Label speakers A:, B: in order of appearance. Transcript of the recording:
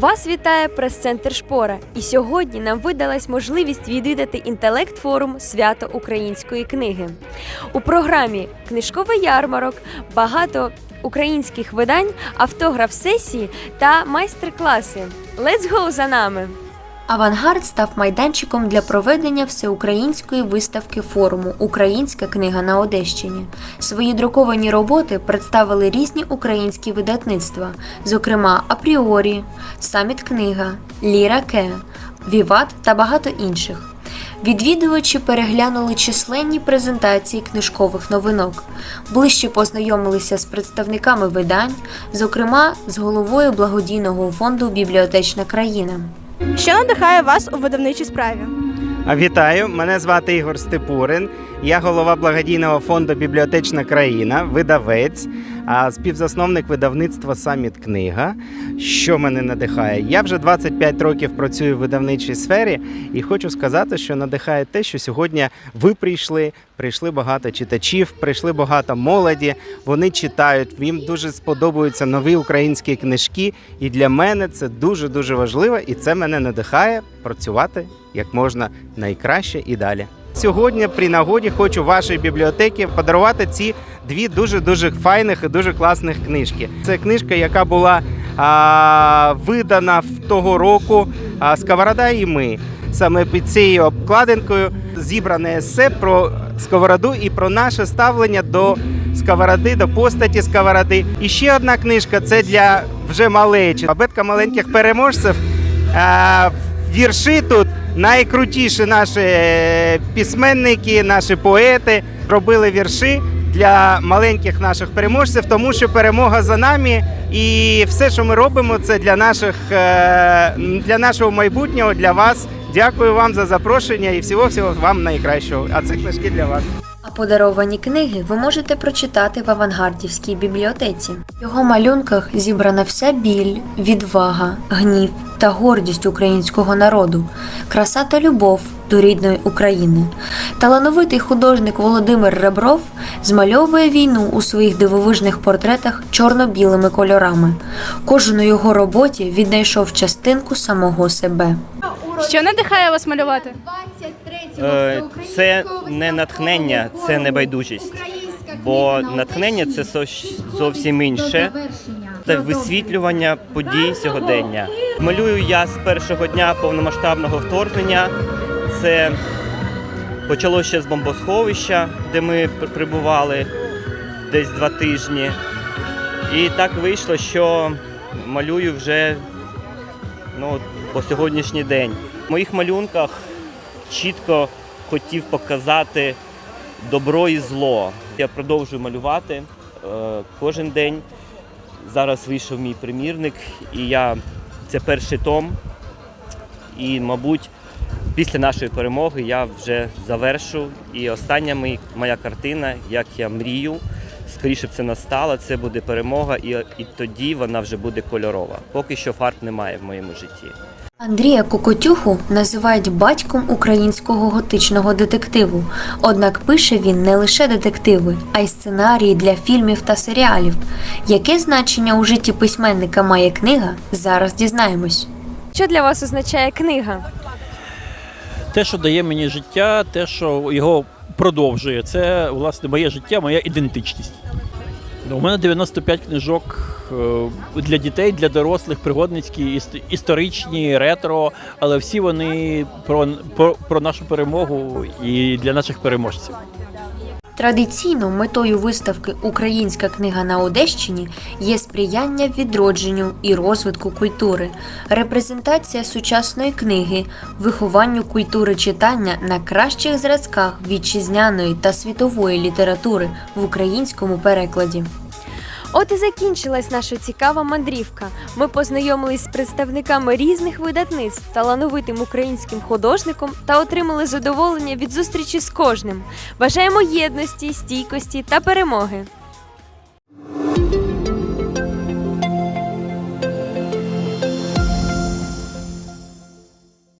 A: Вас вітає прес-центр Шпора. І сьогодні нам видалась можливість відвідати інтелект-форум свято української книги. У програмі Книжковий ярмарок багато українських видань, автограф сесії та майстер-класи. Let's go за нами! Авангард став майданчиком для проведення всеукраїнської виставки форуму Українська книга на Одещині. Свої друковані роботи представили різні українські видатництва, зокрема Апріорі, Саміт Книга, Ліра Ке, Віват та багато інших. Відвідувачі переглянули численні презентації книжкових новинок, ближче познайомилися з представниками видань, зокрема з головою благодійного фонду Бібліотечна країна.
B: Що надихає вас у видавничій справі?
C: Вітаю, мене звати Ігор Степурин. Я голова благодійного фонду Бібліотечна країна, видавець, а співзасновник видавництва Саміт Книга. Що мене надихає? Я вже 25 років працюю в видавничій сфері і хочу сказати, що надихає те, що сьогодні ви прийшли. Прийшли багато читачів, прийшли багато молоді. Вони читають. Їм дуже сподобаються нові українські книжки. І для мене це дуже дуже важливо, і це мене надихає працювати як можна найкраще і далі. Сьогодні при нагоді хочу вашій бібліотеці подарувати ці дві дуже дуже файних і дуже класних книжки. Це книжка, яка була а, видана в того року а, Сковорода і ми. Саме під цією обкладинкою зібране есе про сковороду і про наше ставлення до сковороди, до постаті сковороди. І ще одна книжка це для вже малечі. Абетка маленьких переможців. А, вірші тут найкрутіші наші е, письменники, наші поети робили вірші для маленьких наших переможців, тому що перемога за нами, і все, що ми робимо, це для наших е, для нашого майбутнього, для вас. Дякую вам за запрошення і всього всього вам найкращого. А це книжки для вас.
A: А подаровані книги ви можете прочитати в авангардівській бібліотеці. В його малюнках зібрана вся біль, відвага, гнів та гордість українського народу, краса та любов до рідної України. Талановитий художник Володимир Ребров змальовує війну у своїх дивовижних портретах чорно-білими кольорами. Кожен у його роботі віднайшов частинку самого себе.
B: Що надихає вас малювати?
D: Е, Це не натхнення, це небайдужість. Бо натхнення це зовсім інше. Це висвітлювання подій сьогодення. Малюю я з першого дня повномасштабного вторгнення. Це почалося ще з бомбосховища, де ми прибували десь два тижні. І так вийшло, що малюю вже ну, по сьогоднішній день. В моїх малюнках чітко хотів показати добро і зло. Я продовжую малювати е, кожен день. Зараз вийшов мій примірник, і я це перший том. І, мабуть, після нашої перемоги я вже завершу. І остання моя картина, як я мрію, скоріше б це настало, це буде перемога, і, і тоді вона вже буде кольорова. Поки що фарб немає в моєму житті.
A: Андрія Кокотюху називають батьком українського готичного детективу. Однак пише він не лише детективи, а й сценарії для фільмів та серіалів. Яке значення у житті письменника має книга? Зараз дізнаємось. Що для вас означає книга?
E: те, що дає мені життя, те, що його продовжує, це власне моє життя, моя ідентичність. Ну, У мене 95 книжок е, для дітей, для дорослих, пригодницькі, іс- історичні, ретро, але всі вони про, про, про нашу перемогу і для наших переможців.
A: Традиційно метою виставки Українська книга на Одещині є сприяння відродженню і розвитку культури, репрезентація сучасної книги, вихованню культури читання на кращих зразках вітчизняної та світової літератури в українському перекладі. От і закінчилась наша цікава мандрівка. Ми познайомились з представниками різних видатництв, талановитим українським художником та отримали задоволення від зустрічі з кожним. Бажаємо єдності, стійкості та перемоги.